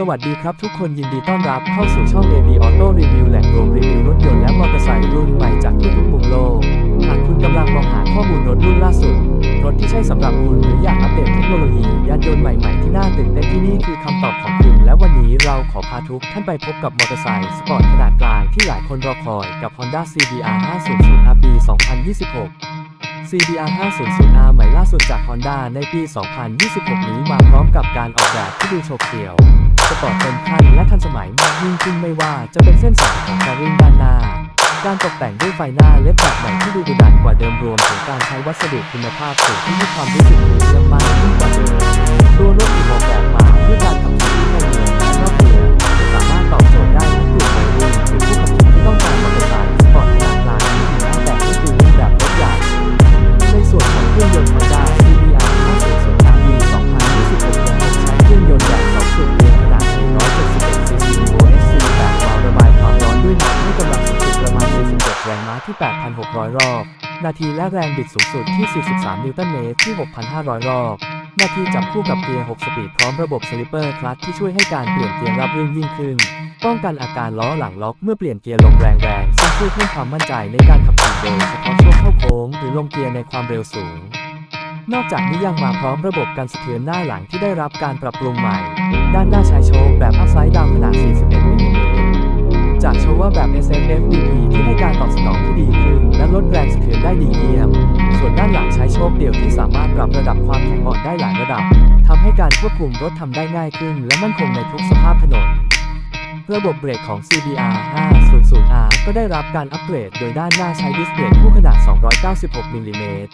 สวัสดีครับทุกคนยินดีต้อนรับเข้าสู่ช่อง AB Auto Review แหล่งรวมรีวิวรถยนต์และมอเตอร์ไซค์รุ่นใหม่จากทั่วทุกมุมโลก หากคุณกำลังมองหาข้อมูลรถรุ่นล่าสุด รถที่ใช่สำหรับคุณหรืออยากอัปเดตเทคโนโลยียานยนต์ใหม่ๆที่น่าตื่นเต้นที่นี่คือคำตอบของคุณ และวันนี้เราขอพาทุกท่านไปพบกับมอเตอร์ไซค์สปอร์ตขนาดกลางที่หลายคนรอคอยกับ Honda CBR 500 RB 2026 CBR 500R ใหม่ล่าสุดจาก Honda ในปี 2026 นี้มาพร้อมกับการออกแบบที่ดูโฉบเฉี่ยว สปอร์ตเต็มขั้นและทันสมัยมากยิ่งขึ้นไม่ว่าจะเป็นเส้นสายของการริ่งด้านหน้า การตกแต่งด้วยไฟหน้าเล็บแบบใหม่ที่ดูดุดันกว่าเดิมรวมถึงการใช้วัสดุคุณภาพสูงที่ให้ความรู้สึกพรีเมียมมากขึ้นกว่าเดิมตัวรถถู 1,600 รอบ นาทีและแรงบิดสูงสุดที่ 43 นิวตันเมตรที่ 6,500 รอบ นาทีจับคู่กับเกียร์ 6 สปีดพร้อมระบบสลิปเปอร์คลัตช์ที่ช่วยให้การเปลี่ยนเกียร์รับรื่นยิ่งขึ้น ป้องกันอาการล้อหลังล็อกเมื่อเปลี่ยนเกียร์ลงแรงแรงซึ่งช่วยเพิ่มความมั่นใจในการขับขี่โดยเฉพาะช่วงเข้าโค้งหรือลงเกียร์ในความเร็วสูงนอกจากนี้ยังมาพร้อมระบบการสะเทือนหน้าหลังที่ได้รับการปรับปรุงใหม่ ด้านหน้าชายโชว์แบบอัพไซด์ดาวขนาด 41มิลลิเมตร จากโชว์ว่าแบบ SFF ด้ดีเยี่ยม ส่วนด้านหลังใช้โชคเดี่ยวที่สามารถปรับระดับความแข็งอ่อนได้หลายระดับทำให้การควบคุมรถทำได้ง่ายขึ้น และมั่นคงในทุกสภาพถนน ระบบเบรกของ CBR 500R ก็ได้รับการอัปเกรด โดยด้านหน้าใช้ดิสเบรกคู่ขนาด 296มิลลิเมตร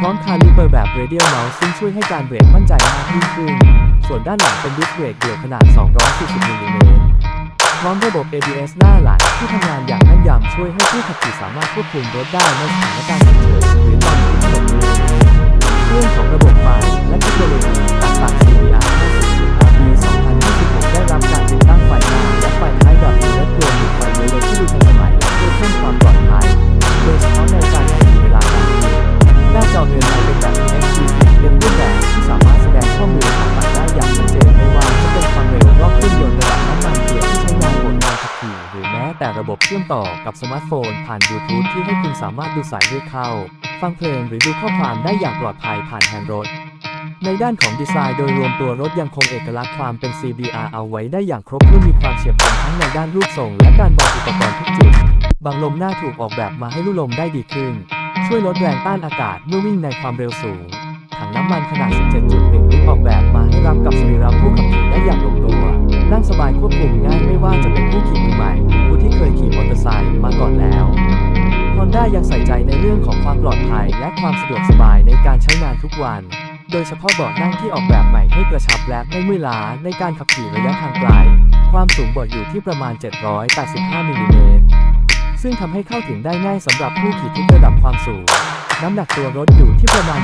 พร้อมคาลิเปอร์แบบ Radial Mouse ซึ่งช่วยให้การเบรกมั่นใจมากยิ่งขึ้น ส่วนด้านหลังเป็นดิสเบรกเดี่ยวขนาด 240มิลลิเมตร พร้อมระบบ ABS หน้าหลังที่ทำงานอย่างแม่นยำช่วยให้ผู้ขับขี่สามารถควบคุมรถได้ในสถานการณ์ฉุกเฉิน บบเชื่อมต่อกับสมาร์ทโฟน ผ่านบลูทูธที่ให้คุณสามารถดูสายเรียกเข้า ฟังเพลงหรือดูข้อความได้อย่างปลอดภัยผ่านแฮนด์รถ ในด้านของดีไซน์โดยรวมตัวรถยังคงเอกลักษณ์ความเป็น CBR เอาไว้ได้อย่างครบถ้วนมีความเฉียบคมทั้งในด้านรูปทรง และการวางอุปกรณ์ทุกจุดบังลมหน้าถูกออกแบบมาให้ลู่ลมได้ดีขึ้น ช่วยลดแรงต้านอากาศเมื่อวิ่งในความเร็วสูง ถังน้ำมันขนาด 17.1 ลิตรออกแบบมาให้รับกับสรีระผู้ขับขี่ได้อย่างลงตัว นั่งสบายควบคุมง่ายไม่ว่าจะเป็นผู้ขี่มือใหม่หรือผู้ที่เคยขี่มอเตอร์ไซค์มาก่อนแล้ว Honda ยังใส่ใจในเรื่องของความปลอดภัยและความสะดวกสบายในการใช้งานทุกวัน โดยเฉพาะเบาะนั่งที่ออกแบบใหม่ให้กระชับและไม่เมื่อยล้าในการขับขี่ระยะทางไกล ความสูงเบาะอยู่ที่ประมาณ 785มิลลิเมตร ซึ่งทำให้เข้าถึงได้ง่ายสำหรับผู้ขี่ทุกระดับความสูงน้ำหนักตัวรถอยู่ที่ประมาณ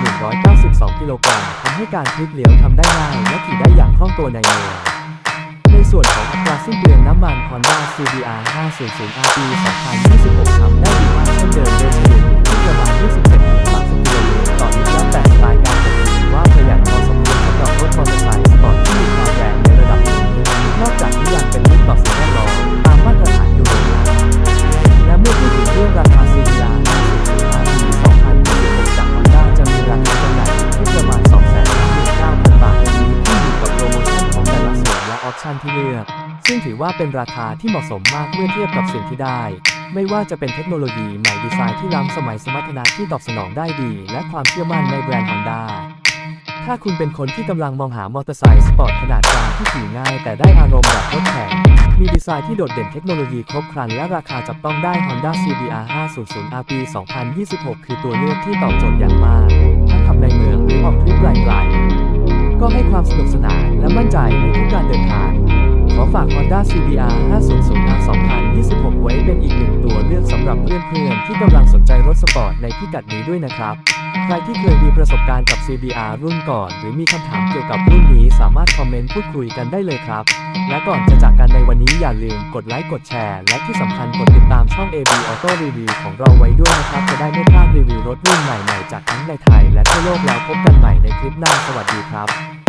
192 กิโลกรัมทำให้การพลิกเลี้ยวทำได้ง่ายและขี่ได้อย่างคล่องตัวในเมือง ส่วนของอัตราสิ้นเปลืองน้ำมัน Honda CBR 500 RB 2026ทำได้ดีมากเช่นเดิมโดยเฉลี่ยอยู่ที่ประมาณ 27บาทต่อลิตรแล้วแต่สไตล์การขับขี่ถือว่าประหยัดพอสมควรสำหรับรถมอเตอร์ไซค์ ซึ่งถือว่าเป็นราคาที่เหมาะสมมากเมื่อเทียบกับสิ่งที่ได้ ไม่ว่าจะเป็นเทคโนโลยีใหม่ดีไซน์ที่ล้ำสมัยสมรรถนะที่ตอบสนองได้ดี และความเชื่อมั่นในแบรนด์ Honda ถ้าคุณเป็นคนที่กำลังมองหามอเตอร์ไซค์สปอร์ตขนาดกลางที่ขี่ง่ายแต่ได้อารมณ์แบบรถแข่ง มีดีไซน์ที่โดดเด่นเทคโนโลยีครบครันและราคาจับต้องได้ Honda CBR 500 RB 2026 คือตัวเลือกที่ตอบโจทย์อย่างมาก ทั้งขับในเมืองหรือออกทริปไกลๆ ก็ให้ความสนุกสนานและมั่นใจในทุกการเดินทาง อฝาก Honda CBR 500R 2026 ไว้เป็นอีกหนึ่งตัวเลือกสำหรับเพื่อนๆ ที่กำลังสนใจรถสปอร์ตในพิกัดนี้ด้วยนะครับ ใครที่เคยมีประสบการณ์กับ CBR รุ่นก่อน หรือมีคำถามเกี่ยวกับรุ่นนี้สามารถคอมเมนต์พูดคุยกันได้เลยครับ และก่อนจะจากกันในวันนี้อย่าลืมกดไลค์กดแชร์ และที่สำคัญกดติดตามช่อง AB Auto Review ของเราไว้ด้วยนะครับ จะได้ไม่พลาดรีวิวรถรุ่นใหม่ๆจากทั้งในไทย และทั่วโลกแล้วพบกันใหม่ในคลิปหน้าสวัสดีครับ